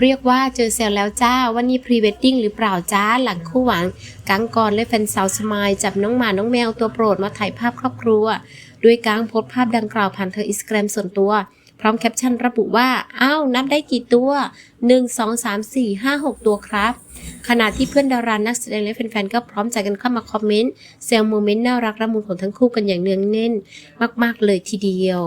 เรียกว่าเจอเซลแล้วจ้าวันนี้พรีเวดดิ้งหรือเปล่าจ้าหลังคู่หวังกังกรและแฟนสาวสมายจับน้องหมาน้องแมวตัวโปรดมาถ่ายภาพครอบครัวด้วยกังโพสภาพดังกล่าวผ่านเธออินสตาแกรมส่วนตัว พร้อมแคปชั่นระบุว่าอ้าวนับได้กี่ตัว 1 2 3 4 5 6 ตัวครับ ขณะที่เพื่อนดารานักแสดงและแฟนๆก็พร้อมใจกันเข้ามาคอมเมนต์แซวโมเมนต์น่ารักระมุนของทั้งคู่กันอย่างเนืองแน่น มากๆเลยทีเดียว